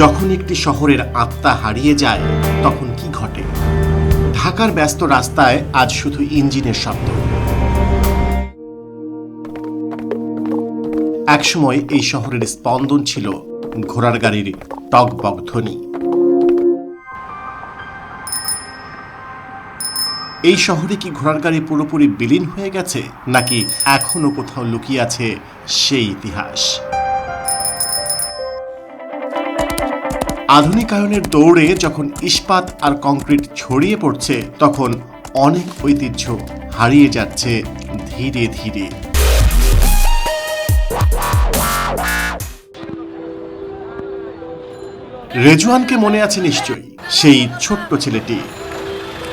যখন একটি শহরের আত্মা হারিয়ে যায়, তখন কি ঘটে? ঢাকার ব্যস্ত রাস্তায় আজ শুধু ইঞ্জিনের শব্দ। একসময় এই শহরের স্পন্দন ছিল ঘোড়ার গাড়ির টকবক ধ্বনি। এই শহরে কি ঘোড়ার গাড়ি পুরোপুরি বিলীন হয়ে গেছে, নাকি এখনও কোথাও লুকিয়ে আছে সেই ইতিহাস? আধুনিকায়নের দৌড়ে যখন ইস্পাত আর কংক্রিট ছড়িয়ে পড়ছে, তখন অনেক ঐতিহ্য হারিয়ে যাচ্ছে ধীরে ধীরে। রেজওয়ানকে মনে আছে নিশ্চয়ই সেই ছোট্ট ছেলেটি,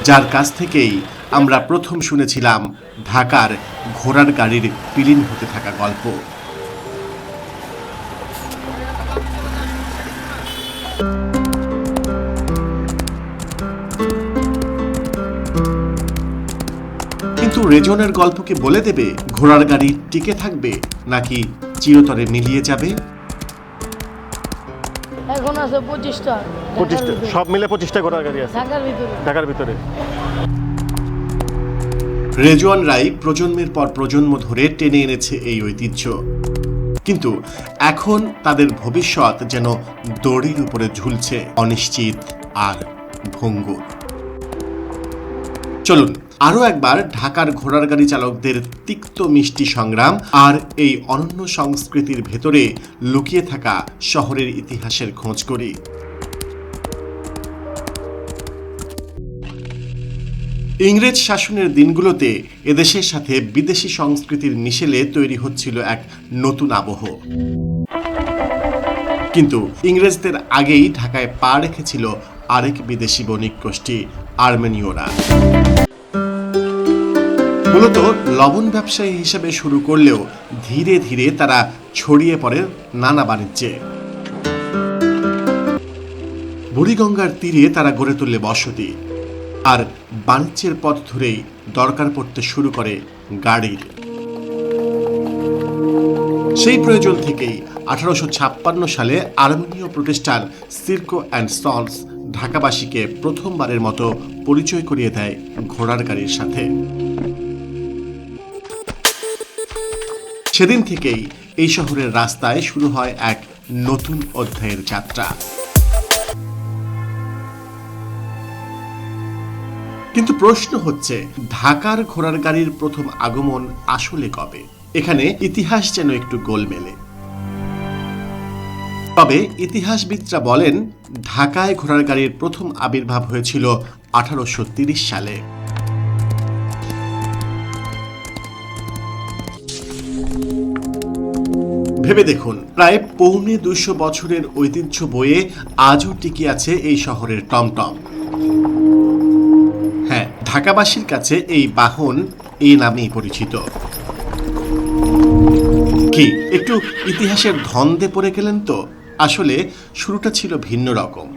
যার কাছ থেকেই আমরা প্রথম শুনেছিলাম ঢাকার ঘোড়ার গাড়ির বিলীন হতে থাকা গল্প। কিন্তু রেজনের গল্প কি বলে দেবে ঘোড়ার গাড়ি টিকে থাকবে নাকি চিরতরে মিলিয়ে যাবে? এখন আছে পঁচিশটা পঁচিশটা সব মিলে পঁচিশটা ঘোড়ার গাড়ি আছে। ঢাকার ভিতরে। ঢাকার ভিতরে। রেজওয়ান রাই প্রজন্মের পর প্রজন্ম ধরে টেনে এনেছে এই ঐতিহ্য। কিন্তু এখন তাদের ভবিষ্যৎ যেন দড়ির উপরে ঝুলছে অনিশ্চিত আর ভঙ্গুর। চলুন আরও একবার ঢাকার ঘোড়ার গাড়ি চালকদের তিক্ত মিষ্টি সংগ্রাম আর এই অনন্য সংস্কৃতির ভেতরে লুকিয়ে থাকা শহরের ইতিহাসের খোঁজ করি। ইংরেজ শাসনের দিনগুলোতে এদেশের সাথে বিদেশি সংস্কৃতির মিশেলে তৈরি হচ্ছিল এক নতুন আবহ। কিন্তু ইংরেজদের আগেই ঢাকায় পা রেখেছিল আরেক বিদেশি বণিক গোষ্ঠী, আর্মেনীয়রা। মূলত লবণ ব্যবসায়ী হিসেবে শুরু করলেও ধীরে ধীরে তারা ছড়িয়ে পড়ে নানা বাণিজ্যে। বুড়িগঙ্গার তীরে তারা গড়ে তুললে বসতি। আর বাণিজ্যের পথ ধরেই দরকার পড়তে শুরু করে গাড়ির সেই প্রয়োজন থেকেই আঠারোশো ছাপ্পান্ন সালে আর্মেনীয় প্রতিষ্ঠান সিরকো অ্যান্ড সন্স ঢাকাবাসীকে প্রথমবারের মতো পরিচয় করিয়ে দেয় ঘোড়ার গাড়ির সাথে। সেদিন থেকেই এই শহরের রাস্তায় শুরু হয় এক নতুন অধ্যায়ের যাত্রা। কিন্তু প্রশ্ন হচ্ছে, ঢাকার ঘোড়ার গাড়ির প্রথম আগমন আসলে কবে? এখানে ইতিহাস যেন একটু গোলমেলে। তবে ইতিহাসবিদরা বলেন, ঢাকায় ঘোড়ার গাড়ির প্রথম আবির্ভাব হয়েছিল আঠারোশো সালে। ভেবে দেখুন, প্রায় পৌনে দুইশো বছরের ঐতিহ্য বয়ে আজও টিকে আছে এই শহরের টমটম। হ্যাঁ ঢাকাবাসীর কাছে এই বাহন এই নামেই পরিচিত। কি, একটু ইতিহাসের ধন্দে পড়ে গেলেন তো? আসলে শুরুটা ছিল ভিন্ন রকম।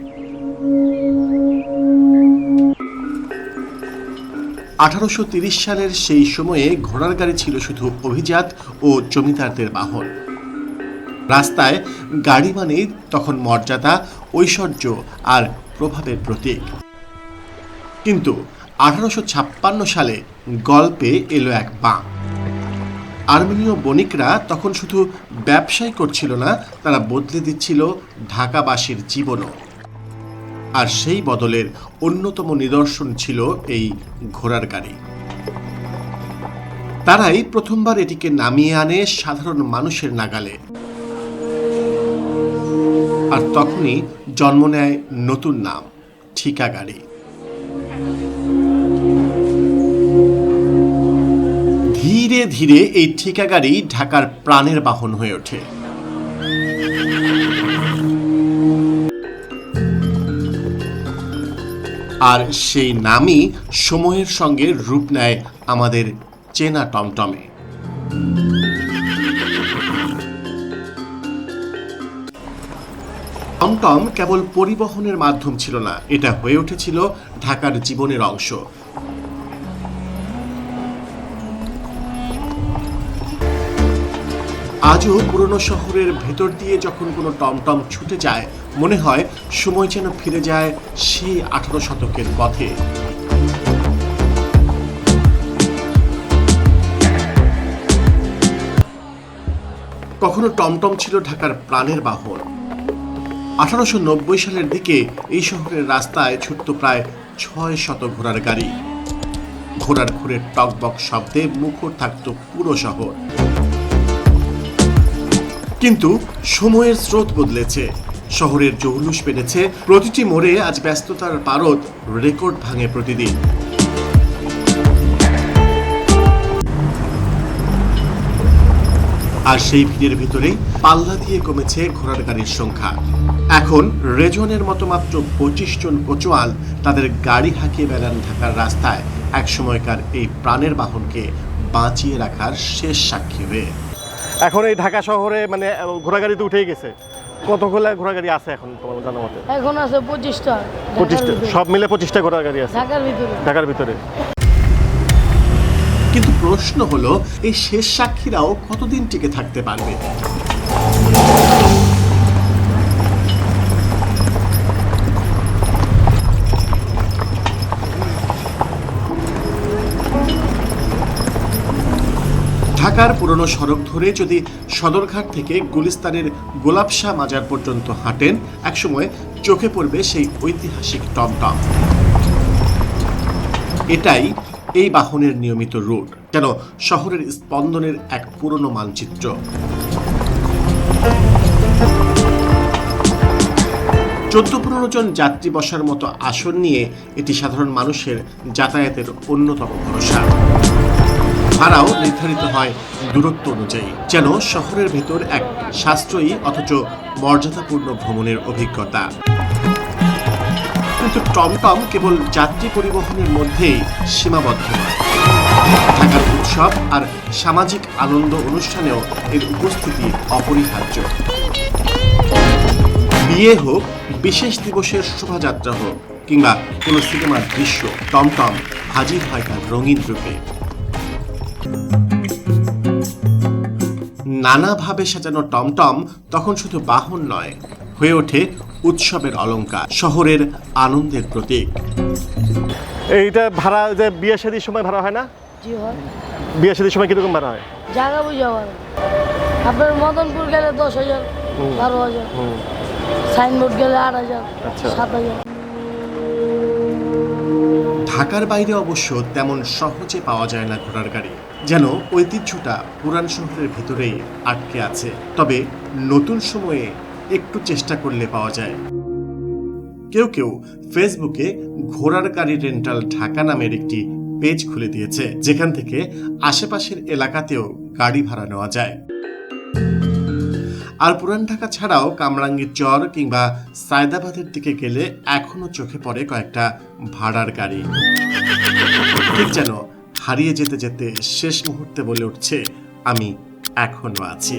আঠারোশো সালের সেই সময়ে ঘোড়ার গাড়ি ছিল শুধু অভিজাত ও জমিদারদের বাহন। রাস্তায় গাড়ি মানে তখন মর্যাদা, ঐশ্বর্য আর প্রভাবের প্রতীক। কিন্তু আঠারোশো ছাপ্পান্ন সালে গল্পে এলো এক বাঁক আর্মেনীয় বণিকরা তখন শুধু ব্যবসায় করছিল না, তারা বদলে দিচ্ছিল ঢাকাবাসীর জীবনও। আর সেই বদলের অন্যতম নিদর্শন ছিল এই ঘোড়ার গাড়ি। তারাই প্রথমবার এটিকে নামিয়ে আনে সাধারণ মানুষের নাগালে। আর তখনই জন্ম নেয় নতুন নাম ঠিকা গাড়ি ধীরে ধীরে এই ঠিকা গাড়ি ঢাকার প্রাণের বাহন হয়ে ওঠে। আর সেই নামই সময়ের সঙ্গে রূপ নেয় আমাদের চেনা টমটমে। টমটম কেবল পরিবহনের মাধ্যম ছিল না, এটা হয়ে উঠেছিল ঢাকার জীবনের অংশ। আজও পুরনো শহরের ভেতর দিয়ে যখন কোনো টমটম ছুটে যায়, মনে হয় সময় যেন ফিরে যায় সেই আঠারো শতকের পথে। কখনো টমটম ছিল ঢাকার প্রাণের বাহন। আঠারোশো নব্বই সালের দিকে এই শহরের রাস্তায় ছুটত প্রায় ছয় শত ঘোড়ার গাড়ি। ঘোড়ার ঘুরের টকবক শব্দে মুখর থাকত পুরো শহর। কিন্তু সময়ের স্রোত বদলেছে। শহরের জৌলুস বেড়েছে প্রতিটি মোড়ে আজ ব্যস্ততার পারদ রেকর্ড ভাঙে প্রতিদিন। আর সেই ভিড়ের ভিতরেই পাল্লা দিয়ে কমেছে ঘোড়ার গাড়ির সংখ্যা। এখন রেজনের মতো মাত্র পঁচিশ জন কোচোয়াল তাদের গাড়ি হাঁকিয়ে বেড়ান ঢাকার রাস্তায়। একসময়কার এই প্রাণের বাহনকে বাঁচিয়ে রাখার শেষ সাক্ষী হয়ে এখন এই ঢাকা শহরে মানে ঘোড়াগাড়ি তো উঠেই গেছে। কতগুলো ঘোড়াগাড়ি আছে এখন তোমার জানা মতে? এখন আছে পঁচিশটা। পঁচিশটা। সব মিলে পঁচিশটা ঘোড়াগাড়ি আছে। ঢাকার ভিতরে। ঢাকার ভিতরে। কিন্তু প্রশ্ন হলো এই শেষ সাক্ষীরাও কতদিন টিকে থাকতে পারবে? ঢাকার পুরনো সড়ক ধরে যদি সদরঘাট থেকে গুলিস্তানের গোলাপশাহ মাজার পর্যন্ত হাঁটেন, একসময় চোখে পড়বে সেই ঐতিহাসিক টমটম। এটাই এই বাহনের নিয়মিত রুট, যেন শহরের স্পন্দনের এক পুরনো মানচিত্র। চোদ্দ পনেরো জন যাত্রী বসার মতো আসন নিয়ে এটি সাধারণ মানুষের যাতায়াতের অন্যতম ভরসা। ভাড়াও নির্ধারিত হয় দূরত্ব অনুযায়ী, যেন শহরের ভেতর এক সাশ্রয়ী অথচ মর্যাদাপূর্ণ ভ্রমণের অভিজ্ঞতা। কিন্তু টমটম কেবল যাত্রী পরিবহনের মধ্যেই সীমাবদ্ধ নয়। ঢাকার উৎসব আর সামাজিক আনন্দ অনুষ্ঠানেও এর উপস্থিতি অপরিহার্য। বিয়ে হোক, বিশেষ দিবসের শোভাযাত্রা হোক, কিংবা কোনো সিনেমার দৃশ্য, টমটম হাজির হয় তার রঙিন রূপে। নানাভাবে সাজানো টমটম তখন শুধু বাহন নয় হয়ে ওঠে উৎসবের অলঙ্কার শহরের আনন্দের প্রতীক। এইটা ভাড়া যে বিয়ে শাদির সময় ভাড়া হয় না? জি হয়। বিয়ে শাদির সময় কীরকম ভাড়া হয়? জায়গা বুঝে আপনার মদনপুর গেলে দশ হাজার বারো হাজার সাইনবোর্ড গেলে আট হাজার আচ্ছা। সাত হাজার। ঢাকার বাইরে অবশ্য তেমন সহজে পাওয়া যায় না ঘোড়ার গাড়ি। যেন ঐতিহ্যটা পুরান শহরের ভিতরেই আটকে আছে। তবে নতুন সময়ে একটু চেষ্টা করলে পাওয়া যায়। কেউ কেউ ফেসবুকে ঘোড়ার গাড়ি রেন্টাল ঢাকা নামের একটি পেজ খুলে দিয়েছে, যেখান থেকে আশেপাশের এলাকাতেও গাড়ি ভাড়া নেওয়া যায়। আর পুরান ঢাকা ছাড়াও কামরাঙ্গীর চর কিংবা সায়দাবাদের দিকে গেলে এখনও চোখে পড়ে কয়েকটা ভাড়ার গাড়ি। ঠিক যেন হারিয়ে যেতে যেতে শেষ মুহূর্তে বলে উঠছে আমি এখনও আছি।